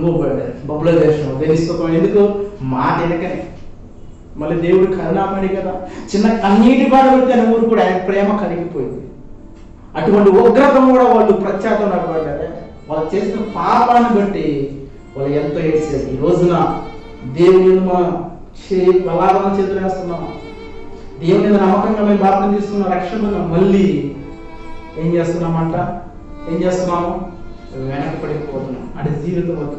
కొనుక్కోబడ్డారు బొబ్బల దేశం దేనిస్తోకం ఎందుకు? మాట వెనకనే. మళ్ళీ దేవుడు కరుణామణి కదా. చిన్న కన్నీటి బాధ పెడితే ఊరు కూడా ఆయన ప్రేమ కలిగిపోయింది అటువంటి ఉగ్రత కూడా వాళ్ళు ప్రత్యాతపడ్డారే వాళ్ళు చేసిన పాపాన్ని బట్టి వాళ్ళు ఎంతో ఏడ్చారు. ఈ రోజున దేవుని మనం చే బలాలను చేతులు వేస్తున్నాం. దేవుని మీద నమ్మకంగా మేము బాప్తం తీసుకున్న రక్షణ మళ్ళీ ఏం చేస్తున్నామంట? ఏం చేస్తున్నాము? వెనకపడిపోతున్నాం అంటే జీవితం వద్దు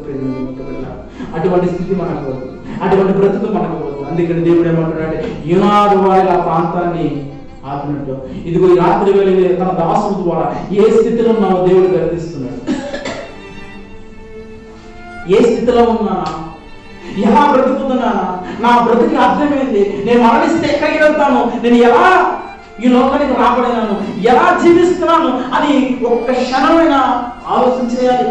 అటువంటి స్థితి మనకు వద్దు అటువంటి బ్రతుకు మనకు వద్దు అందుకని దేవుడు ఏమంటున్నాడు యునాడు వారి ఆ ప్రాంతాన్ని ఆపినట్టు. ఇదిగో ఈ రాత్రి వెళ్ళి తన దాసుడు ద్వారా ఏ స్థితిలో ఉన్నావో దేవుడు గర్దిస్తున్నాడు. ఏ స్థితిలో ఉన్నానా? ఎలా బ్రతుకుతున్నానా? నా బ్రతుకి అర్థమైంది. నేను మరణిస్తే ఎక్కడికి వెళ్తాను? నేను ఎలా ఈ లోకానికి రాబడినాను? ఎలా జీవిస్తున్నాను? అని ఒక్క క్షణమైనా ఆలోచన చేయాలి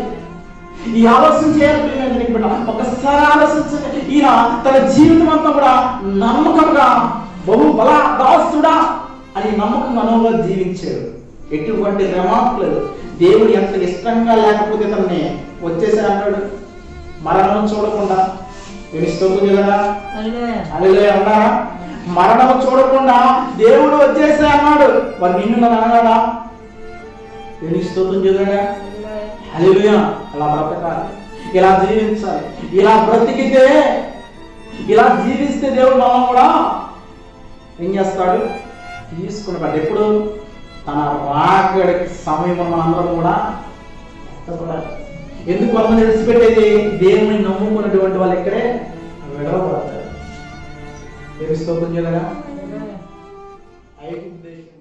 ఈ ఆలోచన చేయాలి ప్రియమైన బిడ్డ. ఒకసారి ఆలోచించండి. ఈయన తన జీవితం అంతా కూడా నమ్మకంగా బహు బల దాసుడా అని నమ్మకం మనోగా జీవించాడు. ఎటువంటి రెమార్క్ లేదు. దేవుడు ఎంత ఇష్టంగా లేకపోతే తనని వచ్చేసా అన్నాడు మరణం చూడకుండా. కదా అన్నారా? మరణం చూడకుండా దేవుడు వచ్చేసా అన్నాడు. వారు నిన్ను నన్ను అన్నాడా వినిస్తోంది అలా బ్రతకాలి. ఇలా జీవించాలి. ఇలా బ్రతికితే ఇలా జీవిస్తే దేవుడు మనం కూడా ఏం చేస్తాడు? తీసుకున్నాడు ఎప్పుడు? తన రాకడికి సమయం మనందరం కూడా. ఎందుకు కొంతమంది విడిచిపెట్టేది? దేవుని నమ్ముకున్నటువంటి వాళ్ళు ఇక్కడే విడవబడతారు. తెలుస్తోంది కదా ఐగుప్తు